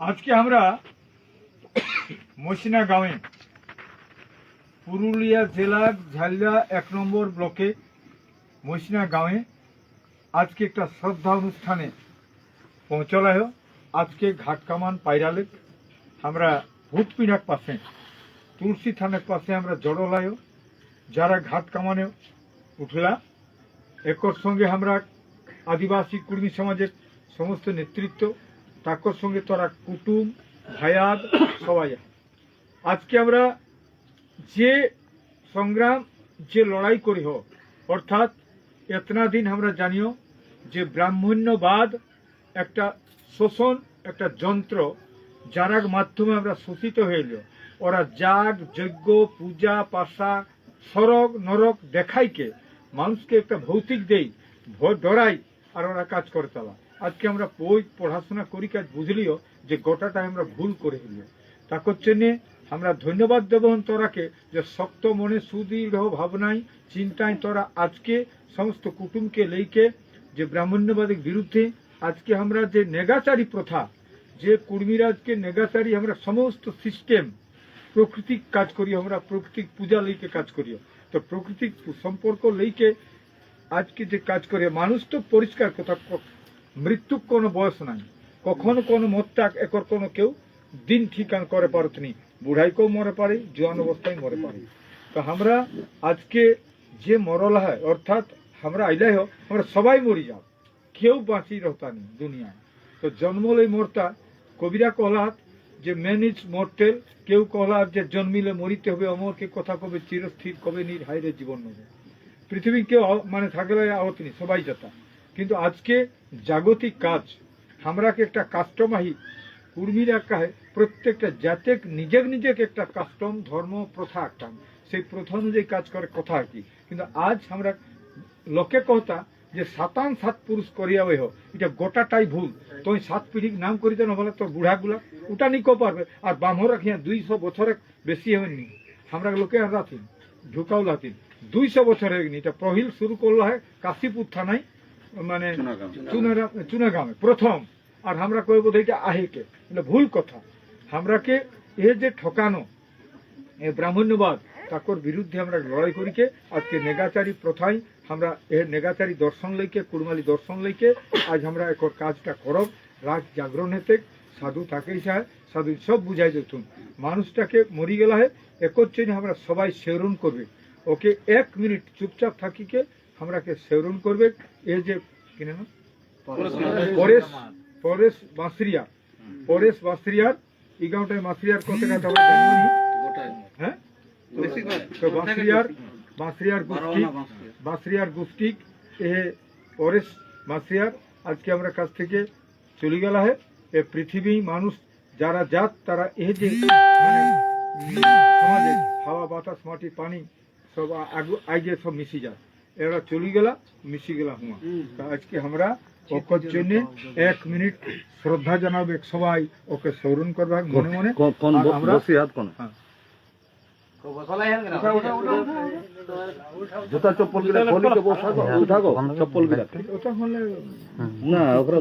আজকে আমরা মসিনা গাঁয়ে পুরুলিয়া জেলার ঝালিয়া এক নম্বর ব্লকে মসিনা গাঁয়ে আজকে একটা শ্রদ্ধা অনুষ্ঠানে পৌঁছলায় আজকে ঘাটকামান পাইরালে আমরা ভূতপিনাক পাশে, তুলসী থানের পাশে আমরা জড়লায় যারা ঘাট কামানে উঠলা, একর সঙ্গে আমরা আদিবাসী কুর্মী সমাজের সমস্ত নেতৃত্ব তাকর সঙ্গে তারা কুটুম ভায়াদ সবাই আজকে আমরা যে সংগ্রাম, যে লড়াই করি হোক, অর্থাৎ এতনা দিন আমরা জানিও যে ব্রাহ্মণ্যবাদ একটা শোষণ, একটা যন্ত্র যারার মাধ্যমে আমরা শোষিত হইল ওরা যাগ, যজ্ঞ, পূজা, পাশা সরক নরক দেখাইকে মানুষকে একটা ভৌতিক দেই ডরাই আর ওরা কাজ করে চালা আজকে আমরা বই পড়াশোনা করি কাজ বুঝলিও যে গোটাটা আমরা ভুল করে হইল তাকর জন্যে আমরা ধন্যবাদ দেব তোরাকে যে শক্ত মনে সুদৃঢ় ভাবনায়, চিন্তায় তোরা আজকে সমস্ত কুটুমকে লেইকে যে ব্রাহ্মণ্যবাদের বিরুদ্ধে আজকে আমরা যে নেগাচারী প্রথা, যে কুর্মীরাজকে নেগাচারী আমরা সমস্ত সিস্টেম প্রকৃতিক কাজ করি আমরা প্রকৃতিক পূজা লইকে কাজ করি তো প্রকৃতিক সম্পর্ক লইকে আজকে যে কাজ করে, মানুষ তো পরিষ্কার কথা মৃত্যুর কোনো বয়স নাই। কখনো কোনো মত্যাগ একর কোনো কেউ দিন ঠিকান করে পারতনি বুড়াইকেও মরে পারে, জোয়ান অবস্থায় মরে পারে। তো আমরা আজকে যে মরল হয়, অর্থাৎ আমরা আইলে হোক, আমরা সবাই মরি যাও। কেউ বাঁচি রহতা নেই দুনিয়ায়। তো জন্মলে মরতা, কবিরা কহলাত যে ম্যান ইজ মর্টেল কেউ কহলাত যে জন্মিলে মরিতে হবে, অমরকে কথা কবে চিরস্থির, কবে নির হাইরে জীবন নেবে। পৃথিবী কেউ মানে থাকলে আহত সবাই যেতা কিন্তু আজকে জাগতিক কাজ আমরাকে একটা কাস্টমাহি কুর্মীরা কাহে প্রত্যেকটা জাতেক নিজের নিজেকে একটা কাস্টম ধর্ম প্রথা একটা। সেই প্রথা অনুযায়ী কাজ করে কথা আর কি। কিন্তু আজ আমরা লোকে কথা যে সাতান সাত পুরুষ করিয়া হইহ, এটা গোটাটাই ভুল। তুই সাত পিঢ়ি নাম করিতে না বলে তোর বুড়াগুলা ওটা নিকো পারবে, আর বামর রাখিয়া দুইশো বছরে বেশি হয়নি আমরা লোকে রাথিন ঢুকাও লাতিন দুইশো বছর হয়ে হয়নি এটা প্রহিল শুরু করল হয় কাশীপুর থানায়। মানে চুনাগামে। প্রথম। আর আমরা কইব এটা আহেকে। এটা ভুল কথা। আমরাকে এ যে ঠকানো এ ব্রাহ্মণ্যবাদ তাকর বিরুদ্ধে আমরা লড়াই করিকে আজকে নেগাচারী প্রথায় আমরা এ নেগাচারী দর্শন লইকে কুড়মালি দর্শন লইকে আজ আমরা একর কাজটা করব। রাগ জাগরণ হেতে সাধু থাকেই চায় সাধু সব বুঝাই দিতুন। মানুষটাকে মরি গেলা হয় একর আমরা সবাই সেরণ করবে। ওকে এক মিনিট চুপচাপ থাকিকে আমরাকে সেরণ করবে। এ যে কিনে না পরেশ পরেশ বাঁশরিয়া পরেশ বাঁশরিয়ার এই গাঁওটায় মাসরিয়ার কত টাকা আমরা জানিও নি। হ্যাঁ? তো বাঁশরিয়ার বাঁশরিয়ার গুষ্টিক বাঁশরিয়ার গুষ্টিক এ পরেশ বাঁশরিয়ার আজকে আমরা কাছ থেকে চলে গেলা হয় এ পৃথিবী মানুষ যারা জাত তারা এ যে মানে সমাজে হাওয়া বাতাস মাটি পানি সব আগু- আগে সব মিশে যায়। এরা চলে গেলা মিশি গেলা হুমা আজকে আমরা ওকর জন্য এক মিনিট শ্রদ্ধা জানাবে সবাই ওকে স্মরণ করবে মনে মনে। আমরা হ্যাঁ। জুতা চপ্পল গিলা খোলি কে বসা উঠাগো চপ্পল গিলা ওটা হলে না ওরা